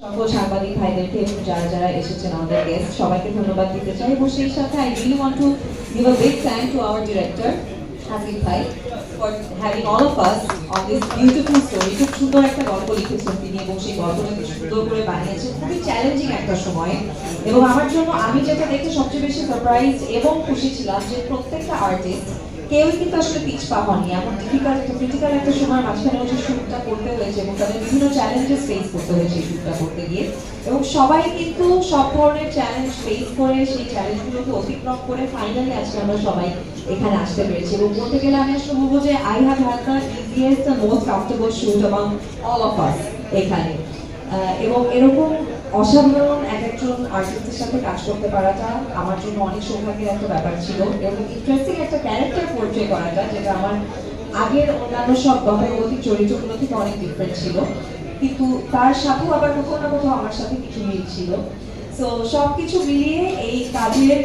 সকল সাংবাদিক ভাইদেরকে এবং যারা যারা এসেছেন, আমাদের গেস্ট সবাইকে ধন্যবাদ দিতে চাই। এবং সেই সাথে I really want to give a big thank to our director Hasib ভাই for having all of us on this beautiful story খুব সুন্দর একটা গল্প লিখেছেন তিনি এবং সেই গল্পটাকে সুন্দর করে বানিয়েছেন। খুবই চ্যালেঞ্জিং একটা সময়। এবং আমার জন্য আমি যেটা দেখে সবচেয়ে বেশি সারপ্রাইজ এবং খুশি ছিলাম যে প্রত্যেকটা আর্টিস্ট কেউই কিন্তু আসলে পিছপা হয়নি এমন ডিফিকাল্ট ক্রিটিক্যাল একটা সময় মাঝখানে যে শ্যুটটা করতে হয়েছে এবং তাদের বিভিন্ন চ্যালেঞ্জেস ফেস করতে হয়েছে এই শ্যুটটা করতে গিয়ে। এবং সবাই কিন্তু সব ধরনের চ্যালেঞ্জ ফেস করে, সেই চ্যালেঞ্জগুলোকে অতিক্রম করে ফাইনালি আজকে আমরা সবাই এখানে আসতে পেরেছি। এবং বলতে গেলে আমি আসলে বলব যে I have had the easiest the most comfortable shoot এবং অল অফ আস এখানে। এবং এরকম অসাধারণ এক একজন আর্টিস্টের সাথে কাজ করতে পারাটা আমার জন্য অনেক সৌভাগ্যের একটা ব্যাপার ছিল এবং ইন্টারেস্টিং একটা ক্যারেক্টার পোর্ট্রে করাটা, যেটা আমার আগের অন্যান্য সব গতানুগতিক চরিত্রগুলো থেকে অনেক ডিফারেন্ট ছিল। কিন্তু তার সাথেও আবার কোথাও না কোথাও আমার সাথে কিছু মিল ছিল। তো সব কিছু মিলিয়ে এই কাজের